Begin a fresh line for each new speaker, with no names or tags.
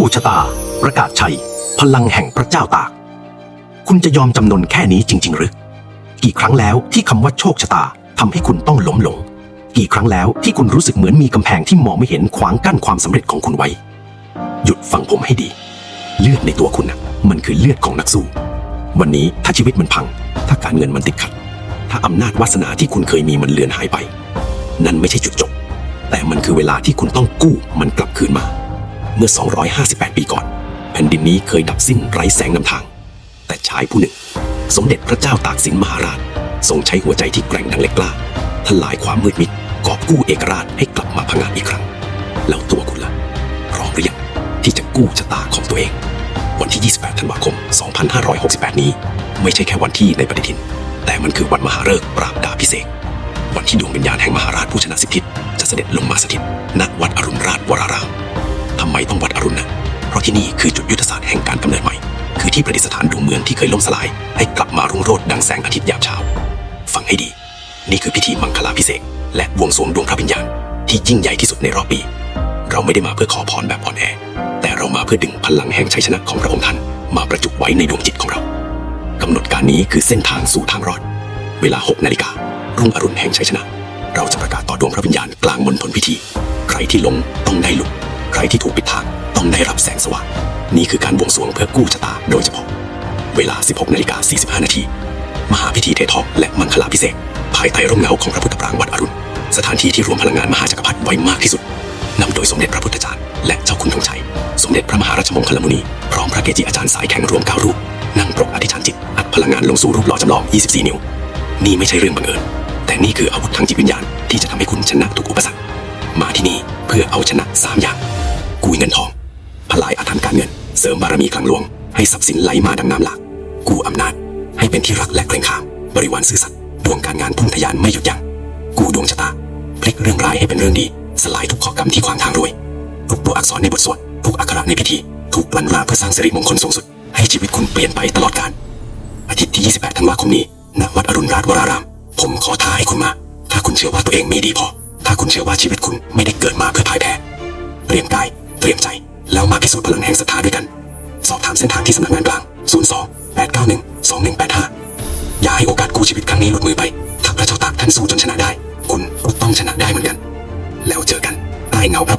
กู้ชะตา ประกาศชัย พลังแห่งพระเจ้าตาก คุณจะยอมจำนนแค่นี้จริง ๆ หรือ กี่ครั้งแล้วที่คำว่าโชคชะตาทำให้คุณต้องล้มลง กี่ครั้งแล้วที่คุณรู้สึกเหมือนมีกำแพงที่มองไม่เห็นขวางกั้นความสำเร็จของคุณไว้ หยุดฟังผมให้ดี เลือดในตัวคุณนะมันคือเลือดของนักสู้ วันนี้ถ้าชีวิตมันพัง ถ้าการเงินมันติดขัด ถ้าอำนาจวาสนาที่คุณเคยมีมันเลือนหายไป นั่นไม่ใช่จุดจบ แต่มันคือเวลาที่คุณต้องกู้มันกลับคืนมา เมื่อ 258 ปีก่อน แผ่นดินนี้เคยดับสิ้นไร้แสงนำทาง แต่ชายผู้หนึ่ง สมเด็จพระเจ้าตากสินมหาราช ทรงใช้หัวใจที่แกร่งดังเล็กกล้าทลายความมืดมิดกอบกู้เอกราชให้กลับมาพังงาดอีกครั้ง แล้วตัวคุณล่ะพร้อมหรือยังที่จะกู้ชะตาของตัวเอง วันที่ 28 ธันวาคม 2568 นี้ ไม่ใช่แค่วันที่ในปฏิทิน แต่มันคือวันมหาฤกษ์ปราบดาพิเศษวันที่ดวงวิญญาณแห่งมหาราชผู้ชนะสิบทิศจะเสด็จลงมาสถิตณวัดอรุณราชวรารามำไมต้องวัดอรุณนะ เพราะที่นี่คือจุดยุทธศาสตร์แห่งการกำเนิดใหม่ คือที่ประดิษฐานดวงเมืองที่เคยล่มสลาย ให้กลับมารุ่งโรจน์ดังแสงอาทิตย์ยามเช้า ฟังให้ดี นี่คือพิธีมังคลาพิเศษและบวงสรวงดวงพระวิญญาณที่ยิ่งใหญ่ที่สุดในรอบปี เราไม่ได้มาเพื่อขอพรแบบอ่อนแอ แต่เรามาเพื่อดึงพลังแห่งชัยชนะของพระองค์ท่าน มาประจุไว้ในดวงจิตของเรากำหนดการนี้คือเส้นทางสู่ทางรอด เวลา 6 นาฬิกา รุ่งอรุณแห่งชัยชนะ เราจะประกาศต่อดวงพระวิญญาณกลางมณฑลพิธี ใครที่ลงต้องได้ลุดใครที่ถูกปิดทางต้องได้รับแสงสว่าง นี่คือการบวงสรวงเพื่อกู้ชะตาโดยเฉพาะ เวลา 16นาฬิกา45 นาที มหาพิธีเททองและมังคลาพิเศษภายใต้ร่มเงาของพระพุทธปรางวัดอรุณ สถานที่ที่รวมพลังงานมหาจักรพรรดิไว้มากที่สุดนำโดยสมเด็จพระพุทธจารย์และเจ้าคุณธงชัย สมเด็จพระมหาราชมงคลมุนี พร้อมพระเกจิอาจารย์สายแข็งรวม9รูป นั่งปรกอธิษฐานจิต อัดพลังงานลงสู่รูปหล่อจำลอง 24 นิ้ว นี่ไม่ใช่เรื่องบังเอิญ แต่นี่คืออาวุธทางจิตวิญญาณที่จะทำให้คุณชนะทุกอุปสรรค มาที่นี่เพื่อเอาชนะ 3 อย่าง เงินทองพลายอาถรรพ์การเงิน เสริมบารมีคลังหลวง ให้ทรัพย์สินไหลมาดังน้ำหลากกู้อำนาจ ให้เป็นที่รักและเกรงขาม บริวารซื่อสัตย์ดวงการงานพุ่งทะยานไม่หยุดยัง้งกู้ดวงชะตาพลิกเรื่องร้ายให้เป็นเรื่องดี สลายทุกข้อกรรมที่ขวางทางรวย ทุกตัวอักษรในบทสวดทุกอักขระในพิธี ถูกกลั่นราเพื่อสร้างสิริมงคลสูงสุด ให้ชีวิตคุณเปลี่ยนไปตลอดกาลอาทิตย์ที่ 28 ธันวาคมนี้ณวัดอรุณราชวราราม ผมขอท้าให้คุณมา ถ้าคุณเชื่อว่าตัวเองมีดีพอ ถ้าคุณเชื่อว่าชีวิตคุณไม่ได้เกิดมาเพื่อพ่ายแพ้เตรียมกาย เตรียมใจ แล้วมาพิสูจน์พลังแห่งศรัทธาด้วยกัน สอบถามเส้นทางที่สำนักงานกลาง 02 891 2185 อย่าให้โอกาสกู้ชีวิตครั้งนี้หลุดมือไปถ้าพระเจ้าตากท่านสู้จนชนะได้ คุณก็ต้องชนะได้เหมือนกัน แล้วเจอกันใต้เงาพระ